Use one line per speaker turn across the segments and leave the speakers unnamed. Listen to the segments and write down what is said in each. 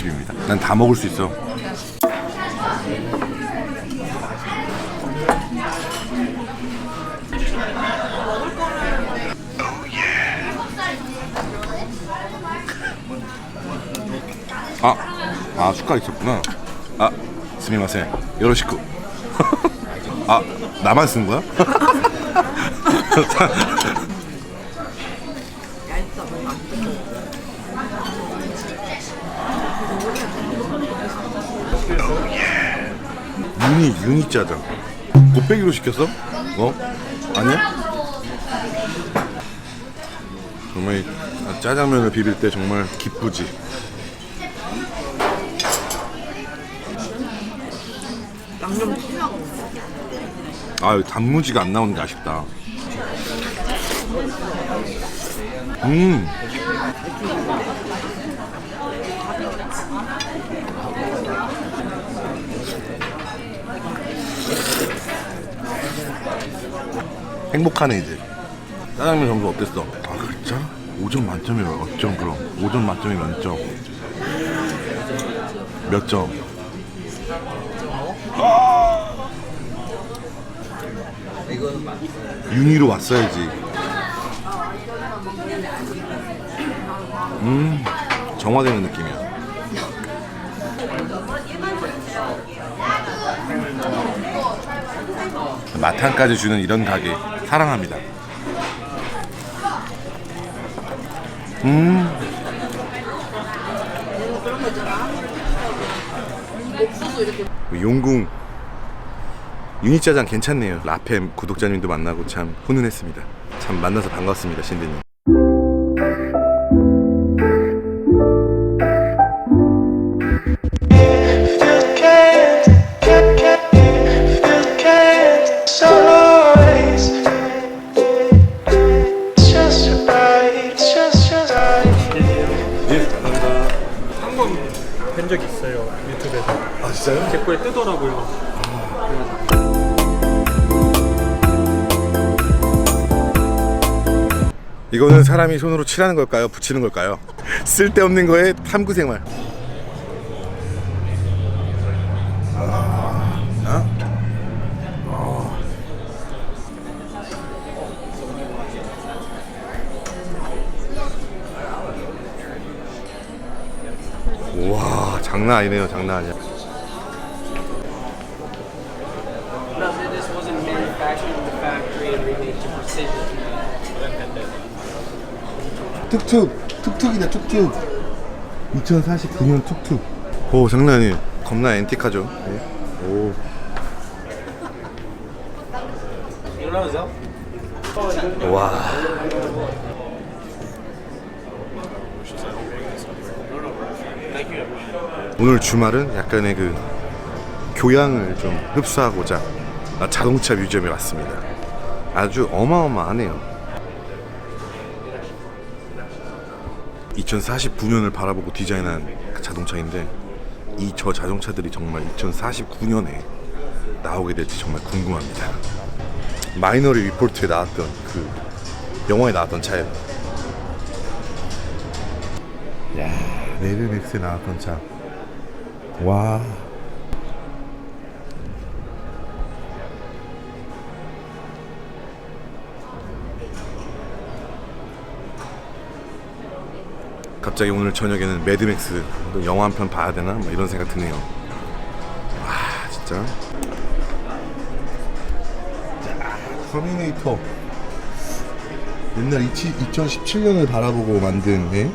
용궁 중국집입니다. 난 다 먹을 수 있어. 아, 아 숟갈 있었구나. 아, 스미마세. 요로시쿠. 아, 나만 쓴 거야? 윤이 윤이 짜장. 곱빼기로 시켰어? 어? 아니야? 정말 이 짜장면을 비빌 때 정말 기쁘지. 아 단무지가 안 나오는 게 아쉽다. 음. 행복하네 이제. 짜장면 점수 어땠어? 아 진짜? 5점 만점에 몇점 그럼? 5점 만점에 몇 점? 몇 점? 윤희로 왔어야지. 음, 정화되는 느낌이야. 마탕까지 주는 이런 가게 사랑합니다. 음, 용궁 유니짜장 괜찮네요. 라팸 구독자님도 만나고 참 훈훈했습니다. 참 만나서 반갑습니다, 신디님. 이거는 사람이 손으로 칠하는 걸까요? 붙이는 걸까요? 쓸데없는 거에 탐구 생활. 와 장난 아니네요 장난 아니야 툭툭 툭툭이다 툭툭 2049년 툭툭 오 장난 아니에요 겁나 앤틱하죠 네. 오 와. 오늘 주말은 약간의 그 교양을 좀 흡수하고자 자동차 뮤지엄에 왔습니다. 아주 어마어마하네요. 2049년을 바라보고 디자인한 그 자동차인데 이 저 자동차들이 정말 2049년에 나오게 될지 정말 궁금합니다. 마이너리 리포트에 나왔던 그 영화에 나왔던 차예요. 야, 레드맥스에 나왔던 차. 와. 갑자기 오늘 저녁에는 매드맥스 영화 한 편 봐야 되나? 뭐 이런 생각 드네요. 와, 진짜. 터미네이터 옛날 2017년을 바라보고 만든 예?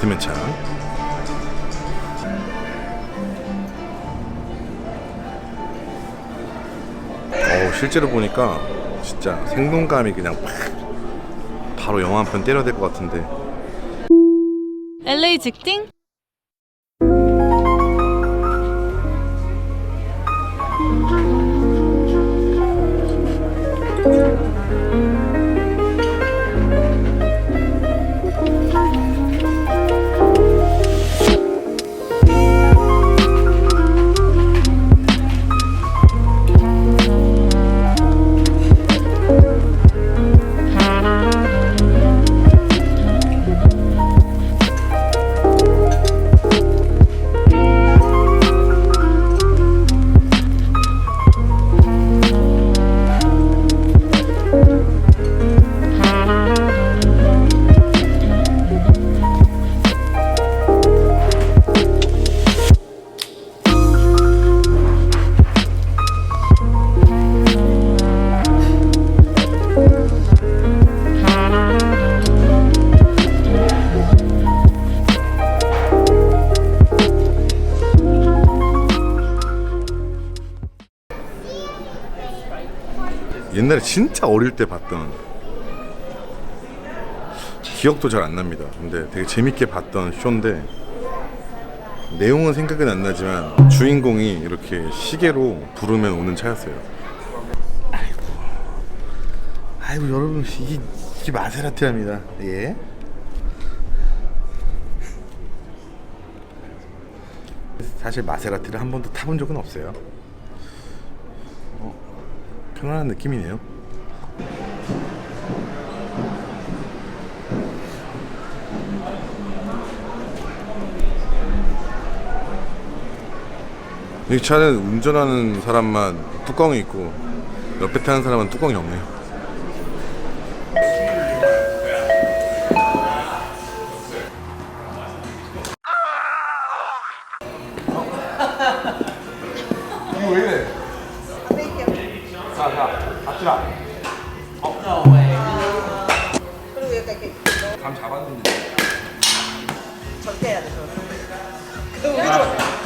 배트맨 차. 어 실제로 보니까 진짜 생동감이 그냥 팍 바로 영화 한 편 때려야 될 것 같은데
LA 직딩?
옛날에 진짜 어릴 때 봤던 기억도 잘 안 납니다. 근데 되게 재밌게 봤던 쇼인데 내용은 생각은 안 나지만 주인공이 이렇게 시계로 부르면 오는 차였어요. 아이고, 아이고 여러분 이게, 이게 마세라티랍니다. 예. 사실 마세라티를 한 번도 타본 적은 없어요. 어, 편안한 느낌이네요. 이 차는 운전하는 사람만 뚜껑이 있고 옆에 타는 사람은 뚜껑이 없네요.
그리고 약간 이렇게
감 잡았는데.
절대 해야 돼. 그 우리 좀.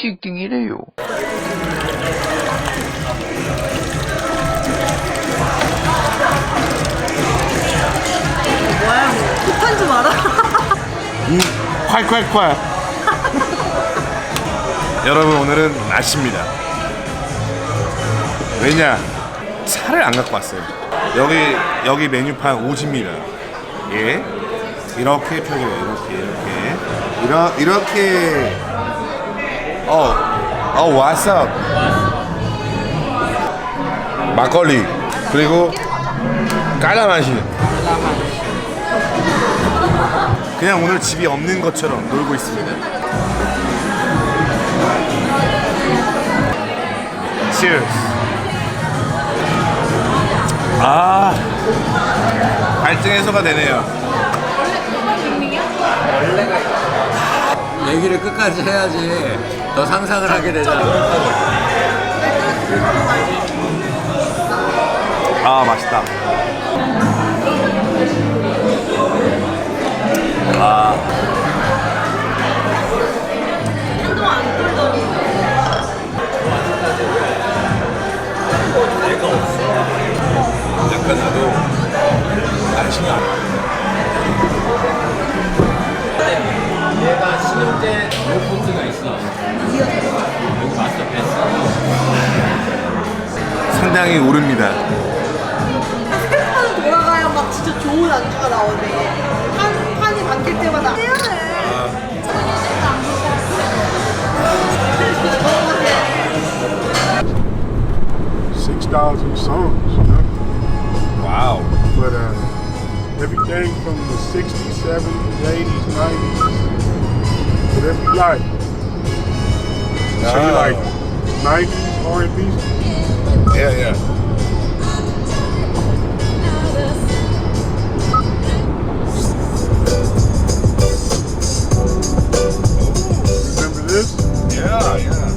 치팅이래요.
뭐야? 폭탄 좀 알아?
콸콸콸. 여러분 오늘은 낮입니다. 왜냐? 차를 안 갖고 왔어요. 여기 여기 메뉴판 오지입니다. 예. 이렇게 펴겨요. 이렇게 이렇게 이러, 이렇게 어, 어, 왓썹 막걸리. 그리고 까라마시 그냥 오늘 집이 없는 것처럼 놀고 있습니다. Cheers. 아, 갈증 해소가 되네요.
얘기를 끝까지 해야지 더 상상을 하게 되잖아.
아, 맛있다.
약간 나도 안심이 안 얘가 신용제 로보트가 있어. 여기 마스터 패스.
상당히 오릅니다.
판 돌아가야 막 진짜 좋은 안주가 나오네. 판, 판이 바뀔 때마다. 해야 돼.
six thousand songs, you know.
와우.
But uh, everything from the '60s, '70s, '80s, '90s, whatever you like. So you like '90s R&B?
Yeah, yeah.
Remember this?
Yeah, yeah.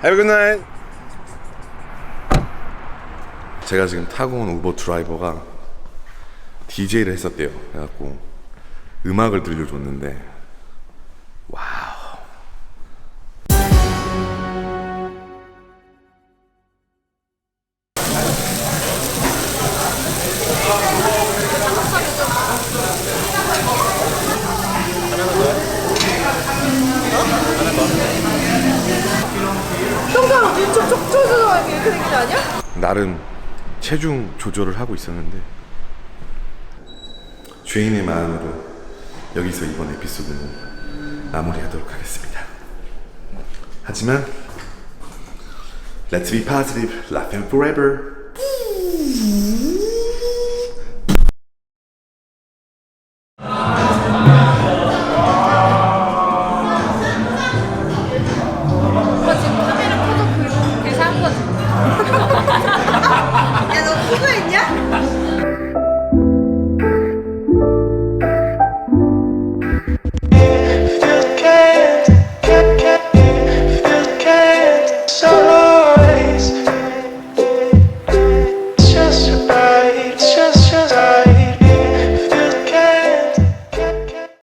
Have a good night. 제가 지금 타고 온 우버 드라이버가 DJ를 했었대요. 그래갖고 음악을 들려줬는데 와우. 나름 체중 조절을 하고 있었는데 죄인의 마음으로 여기서 이번 에피소드는 마무리하도록 하겠습니다. 하지만 Let's be positive, laughing forever.